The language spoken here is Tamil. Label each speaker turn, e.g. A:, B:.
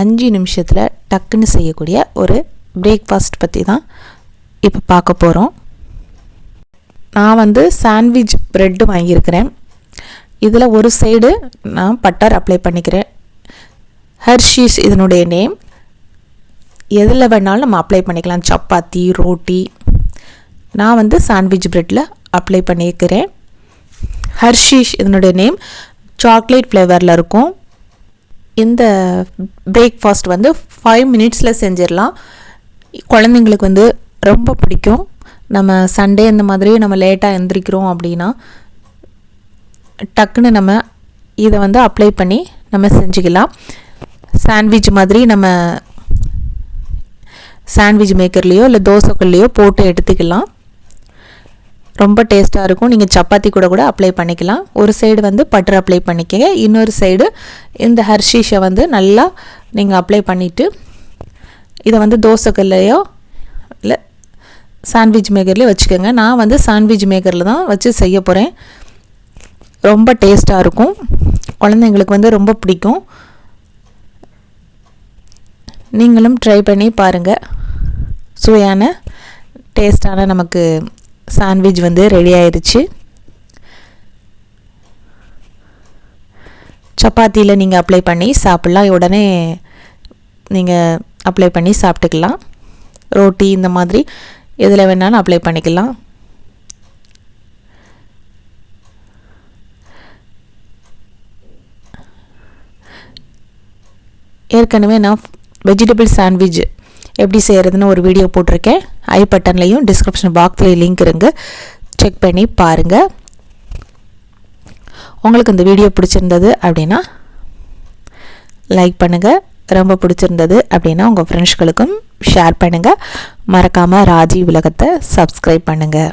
A: அஞ்சு நிமிஷத்தில் டக்குன்னு செய்யக்கூடிய ஒரு பிரேக்ஃபாஸ்ட் பற்றி தான் இப்போ பார்க்க போகிறோம் நான் வந்து சாண்ட்விச் ப்ரெட்டு வாங்கியிருக்கிறேன். இதில் ஒரு சைடு நான் பட்டர் அப்ளை பண்ணிக்கிறேன். ஹர்ஷீஸ் இதனுடைய நேம் எதில் வேணாலும் நம்ம அப்ளை பண்ணிக்கலாம். சப்பாத்தி ரோட்டி. நான் வந்து சாண்ட்விச் ப்ரெட்டில் அப்ளை பண்ணியிருக்கிறேன். ஹர்ஷீஸ் இதனுடைய நேம் சாக்லேட் ஃப்ளேவரில் இருக்கும். இந்த பிரேக்ஃபாஸ்ட் வந்து ஃபைவ் மினிட்ஸில் செஞ்சிடலாம். குழந்தைங்களுக்கு வந்து ரொம்ப பிடிக்கும். நம்ம சண்டே இந்த மாதிரி நம்ம லேட்டாக எழுந்திரிக்கிறோம் அப்படின்னா டக்குன்னு நம்ம இதை வந்து அப்ளை பண்ணி நம்ம செஞ்சுக்கலாம். சாண்ட்விச் மாதிரி நம்ம சாண்ட்விச் மேக்கர்லேயோ இல்லை தோசைக்கல்லையோ போட்டு எடுத்துக்கலாம். ரொம்ப டேஸ்ட்டாக இருக்கும். நீங்கள் சப்பாத்தி கூட கூட அப்ளை பண்ணிக்கலாம். ஒரு சைடு வந்து பட்டர் அப்ளை பண்ணிக்கங்க. இன்னொரு சைடு இந்த ஹர்ஷீஷை வந்து நல்லா நீங்கள் அப்ளை பண்ணிவிட்டு இதை வந்து தோசைக்கல்லையோ இல்லை சாண்ட்விச் மேக்கர்லேயே வச்சுக்கோங்க. நான் வந்து சாண்ட்விச் மேக்கரில் தான் வச்சு செய்ய போகிறேன் ரொம்ப டேஸ்ட்டாக இருக்கும். குழந்தைங்களுக்கு வந்து ரொம்ப பிடிக்கும். நீங்களும் ட்ரை பண்ணி பாருங்கள் சுவையான டேஸ்டான நமக்கு சாண்ட்விச் வந்து ரெடி ஆயிடுச்சு சப்பாத்தியில் நீங்கள் அப்ளை பண்ணி சாப்பிட்லாம். உடனே நீங்கள் அப்ளை பண்ணி சாப்பிட்டுக்கலாம். ரோட்டி இந்த மாதிரி எதில் வேணாலும் அப்ளை பண்ணிக்கலாம். ஏற்கனவே நான் வெஜிடபிள் சாண்ட்விச் எப்படி செய்கிறதுன்னு ஒரு வீடியோ போட்டிருக்கேன். ஐ பட்டன்லேயும் டிஸ்கிரிப்ஷன் பாக்ஸ்லேயும் லிங்க் இருங்க. செக் பண்ணி பாருங்கள் உங்களுக்கு இந்த வீடியோ பிடிச்சிருந்தது அப்படின்னா லைக் பண்ணுங்கள் ரொம்ப பிடிச்சிருந்தது அப்படின்னா உங்கள் ஃப்ரெண்ட்ஸ்களுக்கும் ஷேர் பண்ணுங்கள் மறக்காமல் ராஜி உலகத்தை சப்ஸ்கிரைப் பண்ணுங்கள்